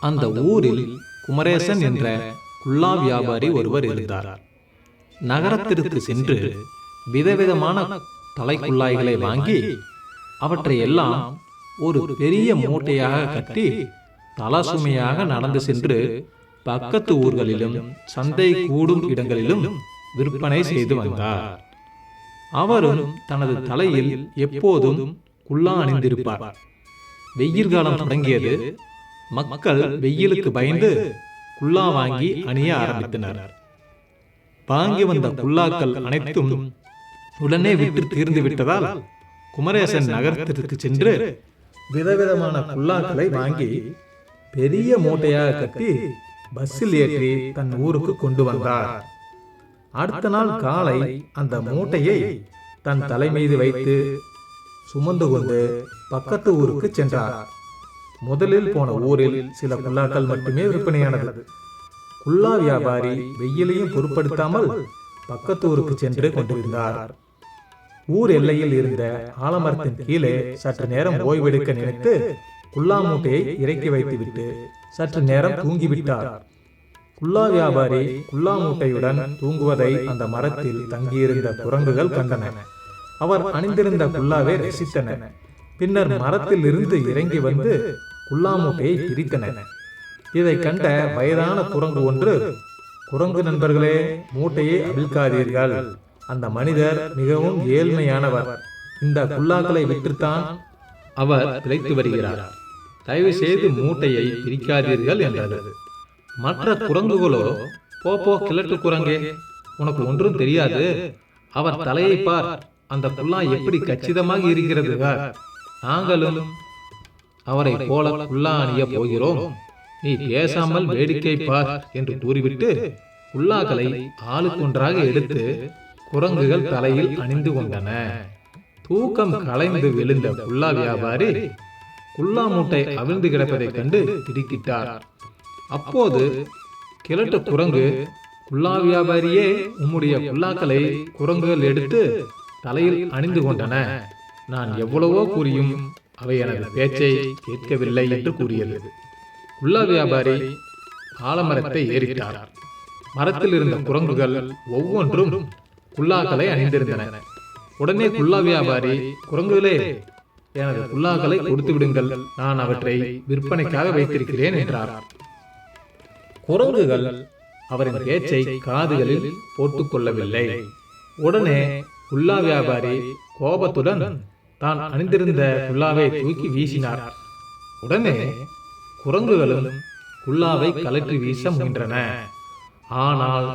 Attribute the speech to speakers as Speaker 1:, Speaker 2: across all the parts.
Speaker 1: அந்த ஊரில் குமரேசன் என்ற குல்லா வியாபாரி ஒருவர் இருந்தார். நகரத்திற்கு சென்று விதவிதமான தலைக்குள்ளாய்களை வாங்கி அவற்றை எல்லாம் ஒரு பெரிய மூட்டையாக கட்டி தலசுமையாக நடந்து சென்று பக்கத்து ஊர்களிலும் சந்தை கூடும் இடங்களிலும் விற்பனை செய்து வந்தார். அவரும் தனது தலையில் எப்போதும் குல்லா அணிந்திருப்பார். வெயில் காலம் தொடங்கியது மக்கள் வெயிலுக்கு பயந்து குல்லா வாங்கி அணிய ஆரம்பித்தனர். வாங்கி வந்த குல்லாக்கள் அனைத்தும் உடனே விட்டு தீர்ந்து விட்டதால் குமரேசன் நகரத்திற்கு சென்று விதவிதமான குல்லாக்களை வாங்கி பெரிய மூட்டையாக கட்டி பஸ்ஸில் ஏற்றி தன் ஊருக்கு கொண்டு வந்தார். அடுத்த நாள் காலை அந்த மூட்டையை தன் தலைமீது வைத்து சுமந்து கொண்டு பக்கத்து ஊருக்கு சென்றார். முதலில் போன ஊரில் சில குல்லாக்கள் மட்டுமே விற்பனையானது. குல்லா வியாபாரி வெயிலையும் பொருட்படுத்தாமல் பக்கத்து ஊருக்கு சென்று கொண்டிருந்தார். ஊர் எல்லையில் இருந்த ஆலமரத்தின் கீழே சற்று நேரம் ஓய்வெடுக்க நினைத்து குல்லா மூட்டையை இறக்கி வைத்துவிட்டு சற்று நேரம் தூங்கிவிட்டார். குல்லா வியாபாரி குல்லா மூட்டையுடன் தூங்குவதை அந்த மரத்தில் தங்கியிருந்த குரங்குகள் கண்டன. அவர் அணிந்திருந்த குல்லாவை ரசித்தன பின்னர் மரத்தில் இருந்து இறங்கி வந்து குல்லா மூட்டையை பிரித்தன இதை கண்ட வயதான குரங்கு ஒன்று குரங்கு நண்பர்களே மூட்டையை அவிழ்க்காதீர்கள். அந்த மனிதர் மிகவும் ஏழ்மையானவர். இந்த குல்லாக்களை விற்றுத்தான் அவர் பிழைத்து வருகிறார். தயவு செய்து மூட்டையை பிரிக்காதீர்கள் என்றது. மற்ற குரங்குகளோ போ போ கிழட்டு குரங்கே உனக்கு ஒன்றும் தெரியாது. அவர் தலையை பார். அந்த குல்லா எப்படி கச்சிதமாக இருக்கிறது. நாங்களும் அவரை போல குல்லா அணிய போகிறோம். நீ பேசாமல் வேடிக்கை பார் என்று கூறிவிட்டு குல்லாக்களை ஆளுக்கொன்றாக எடுத்து குரங்குகள் தலையில் அணிந்து கொண்டன. தூக்கம் கலைந்து விழுந்த குல்லா வியாபாரி குல்லா மூட்டை அவிழ்ந்து கிடப்பதைக் கண்டு திடுக்கிட்டார். அப்போது கிழட்டு குரங்கு குல்லா வியாபாரியே உம்முடைய குல்லாக்களை குரங்குகள் எடுத்து தலையில் அணிந்து கொண்டன. நான் எவ்வளவோ கூறியும் அவை எனது பேச்சை கேட்கவில்லை என்று கூறியது. குல்லா வியாபாரி ஆலமரத்தை ஏறிட்டார். மரத்தில் இருந்த குரங்குகள் ஒவ்வொன்றும் குல்லாக்களை அணிந்திருந்தன. உடனே குல்லா வியாபாரி குரங்குகளே எனது குல்லாக்களை கொடுத்து விடுங்கள் நான் அவற்றை விற்பனைக்காக வைத்திருக்கிறேன் என்றார். குரங்குகள் அவரின் பேச்சை காதுகளில் போட்டுக்கொள்ளவில்லை. உடனே குல்லா வியாபாரி கோபத்துடன் தான் அணிந்திருந்த குல்லாவை தூக்கி வீசினார். உடனே குரங்குகளும் குல்லாவை கலற்றி வீச முயன்றன. ஆனால்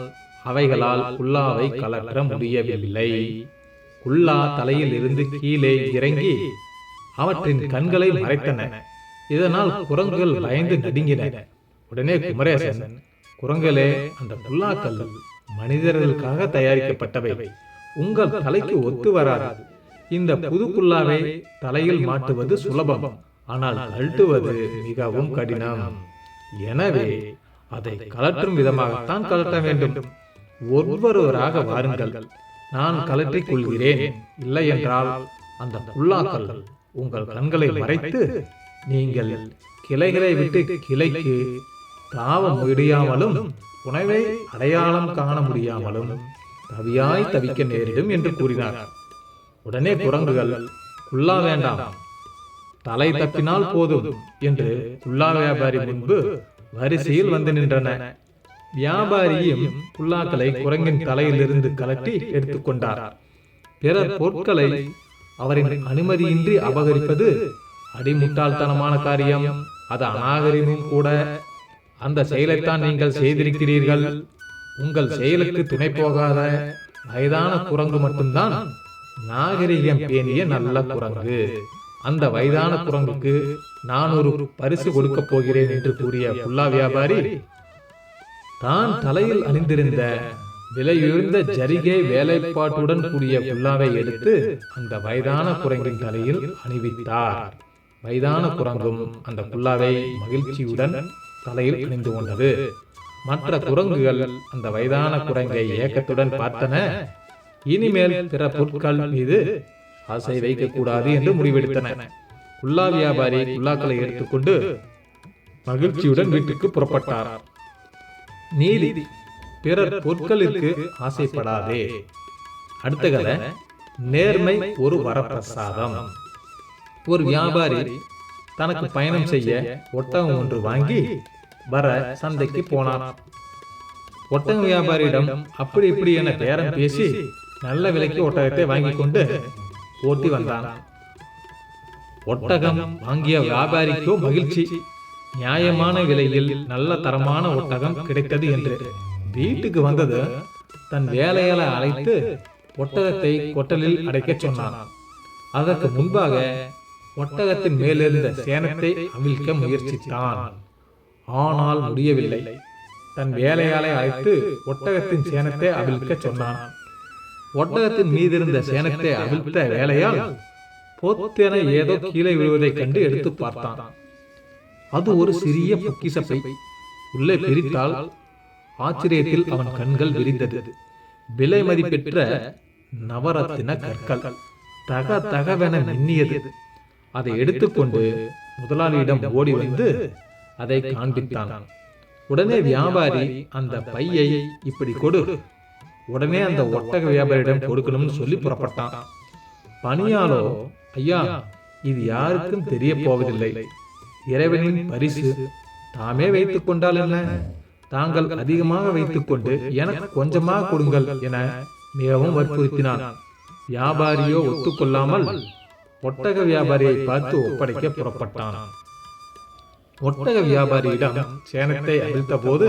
Speaker 1: அவைகளால் குல்லாவை கலற்ற முடியவில்லை. குல்லா தலையில் இருந்து கீழே இறங்கி அவற்றின் கண்களை மறைத்தன. இதனால் குரங்குகள் பயந்து நடுங்கின. உடனே குமரேசன் குரங்களே அந்த புல்லாக்கள் மனிதர்களுக்காக தயாரிக்கப்பட்டவை. உங்கள் தலைக்கு ஒத்து வராது. இந்த புது குல்லாவை தலையில் மாட்டுவது சுலபம். ஆனால் கழட்டுவது மிகவும் கடினம். எனவே அதை கலற்றும் விதமாகத்தான் கலட்ட வேண்டும். ஒவ்வொருவராக வாருங்கள். நான் கலற்றிக் கொள்கிறேன். இல்லை என்றால் அந்த புல்லாக்கள் உங்கள் கண்களை மறைத்து நீங்கள் கிளைகளை விட்டு கிளைக்கு தாவ முடியாமலும் உணவை அடையாளம் காண முடியாமலும் தவியாய் தவிக்க நேரிடும் என்று கூறினார். உடனே குரங்குகள் குல்லா வேண்டாம் தலை தப்பினால் போதும் என்று குல்லா வியாபாரி முன்பு வரிசையில் வந்து நின்றன. வியாபாரியும் குல்லாக்களை குரங்கின் தலையிலிருந்து கலட்டி எடுத்துக்கொண்டார். பிறர் பொருட்களை அவரின் அனுமதியின்றி அபகரிப்பது அடிமுட்டாள்தனமான காரியம். அது அநாகரிகமும் கூட. அந்த செயலைத்தான் நீங்கள் செய்திருக்கிறீர்கள். உங்கள் செயலுக்கு துணை போகாத வயதான குரங்கு மட்டும்தான் நாகரிகம் பேணிய நல்ல குரங்கு. அந்த வயதான குரங்குக்கு நான் ஒரு பரிசு கொடுக்கப் போகிறேன் என்று கூறிய புல்லா வியாபாரி தான் தலையில் அணிந்திருந்த விலையுயர்ந்த ஜரிகை வேலைப்பாட்டுடன் கூடிய புல்லாவை எடுத்து அந்த வயதான குரங்கின் தலையில் அணிவித்தார். வயதான குரங்கும் அந்த புல்லாவை மகிழ்ச்சியுடன் தலையில் அணிந்து கொண்டது. மற்ற குரங்குகள் அந்த வயதான குரங்கை ஏக்கத்துடன் பார்த்தன. இனிமேல் பிற பொருட்கள் மீது ஆசை வைக்கக்கூடாது என்று முடிவெடுத்தன. குல்லா வியாபாரி குல்லாக்களை எடுத்துக்கொண்டு மகிழ்ச்சியுடன் வீட்டுக்கு புறப்பட்டார். நீதி பிறர் பொருட்களுக்கு ஆசைப்படாதே. அடுத்த கதை நேர்மை ஒரு வரப்பிரசாதம். ஒரு வியாபாரி தனக்கு பயணம் செய்ய ஒட்டகம் ஒன்று வாங்கி வர சந்தைக்கு போனார் ஒட்டக வியாபாரியிடம் அப்படி இப்படி என பேரம் பேசி நல்ல விலைக்கு ஒட்டகத்தை வாங்கி கொண்டு ஓட்டி வந்தான். ஒட்டகம் வாங்கிய வியாபாரிக்கோ மகிழ்ச்சி. நியாயமான விலையில் நல்ல தரமான ஒட்டகம் கிடைத்தது என்று. வீட்டுக்கு வந்தது தன் வேலையால அழைத்து ஒட்டகத்தை கொட்டலில் அடைக்கச் சொன்னான். அதற்கு முன்பாக ஒட்டகத்தின் மேலிருந்த சேனத்தை அவிழ்க்க முயற்சித்தான். ஆனால் முடியவில்லை. தன் வேலையாளை அழைத்து ஒட்டகத்தின் சேனத்தை அவிழ்க்க சொன்னான். ஒட்டகத்தின் மீதிருந்த சேனத்தை அவிழ்த்த வேலையால் பொத்தென ஏதோ கீழே விழுவதைக் கண்டு எடுத்து பார்த்தான். அது ஒரு சிறிய பொக்கிசப்பை உள்ளே பிரித்தால் ஆச்சரியத்தில் அவன் கண்கள் விரிந்தது. விலை மதிப்பெற்ற நவரத்தின கற்கள். தக தகவென மின்னியது. அதை எடுத்துக்கொண்டு முதலாளியிடம் ஓடி வந்து அதை காண்பித்தான். உடனே வியாபாரி அந்த பையை இப்படி கொடு. உடனே அந்த ஒட்டக வியாபாரியிடம் கொடுக்கணும்னு சொல்லி புறப்பட்டான். பணியாளோ ஐயா இது யாருக்கும் தெரிய போவதில்லை. இறைவனின் பரிசு தாமே வைத்துக் கொண்டால் என்ன? தாங்கள் அதிகமாக வைத்துக்கொண்டு எனக்கு கொஞ்சமாக கொடுங்கள் என மிகவும் வற்புறுத்தினான். வியாபாரியோ ஒத்துக்கொள்ளாமல் ஒட்டக வியாபாரியை பார்த்து ஒப்படைக்க புறப்பட்டான். ஒட்டக வியாபாரியிடம் சேனத்தை அவிழ்த்த போது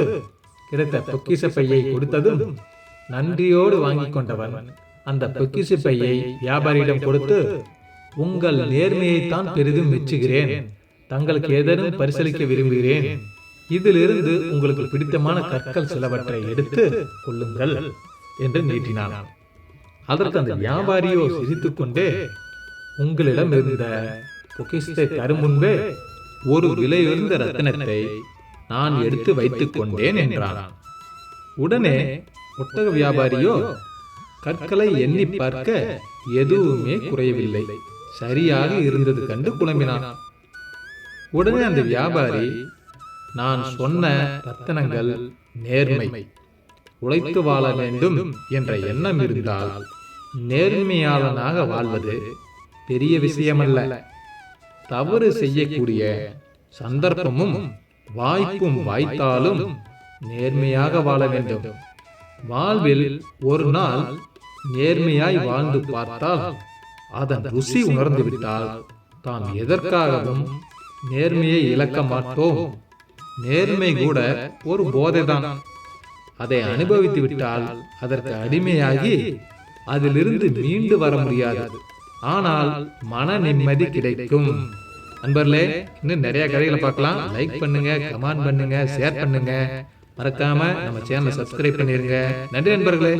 Speaker 1: கிடைத்த பொக்கிச பையை கொடுத்ததும் நன்றியோடு வாங்கிக் கொண்டவன் அந்த பொக்கிசு பையை வியாபாரியிடம் கொடுத்து உங்கள் நேர்மையைத்தான் பெரிதும் மெச்சுகிறேன் தங்களுக்கு ஏதேனும் பரிசளிக்க விரும்புகிறேன். இதிலிருந்து உங்களுக்கு பிடித்தமான கற்கள் சிலவற்றை எடுத்து கொள்ளுங்கள் என்று நீட்டினான். அதற்கு அந்த வியாபாரியோ சிரித்துக்கொண்டே உங்களிடம் இருந்த பொக்கிஷத்தை தரும் முன்பே ஒரு விலையுயர்ந்த ரத்தினத்தை நான் எடுத்து வைத்துக் கொண்டேன் என்றான். உடனே ஒட்டக வியாபாரியோ? கற்களை எண்ணி பார்க்க எதுவுமே குறையவில்லை. சரியாக இருந்தது கண்டு குழம்பினான். உடனே அந்த வியாபாரி நான் சொன்ன ரத்தனங்கள் நேர்மை. உழைத்து வாழ வேண்டும் என்ற எண்ணம் இருந்தால் நேர்மையாளனாக வாழ்வது பெரிய விஷயமல்ல. தவறு செய்யக்கூடிய சந்தர்ப்பமும் வாய்ப்பும் வாய்த்தாலும் நேர்மையாக வாழ வேண்டும். வாழ்வில் ஒரு நாள் நேர்மையாய் வாழ்ந்து பார்த்தால் அதன் ருசி உணர்ந்து விட்டால் தாம் எதற்காகவும் நேர்மையை இழக்க மாட்டோம். நேர்மை கூட ஒரு போதைதான். அதை அனுபவித்து விட்டால் அதற்கு அடிமையாகி அதிலிருந்து மீண்டு வர முடியாது. ஆனால் மன நிம்மதி கிடைக்கும். நண்பர்களே இன்னும் நிறைய கதைகளை பார்க்கலாம். லைக் பண்ணுங்க கமெண்ட் பண்ணுங்க ஷேர் பண்ணுங்க. மறக்காம நம்ம சேனலை சப்ஸ்கிரைப் பண்ணிருங்க. நன்றி நண்பர்களே.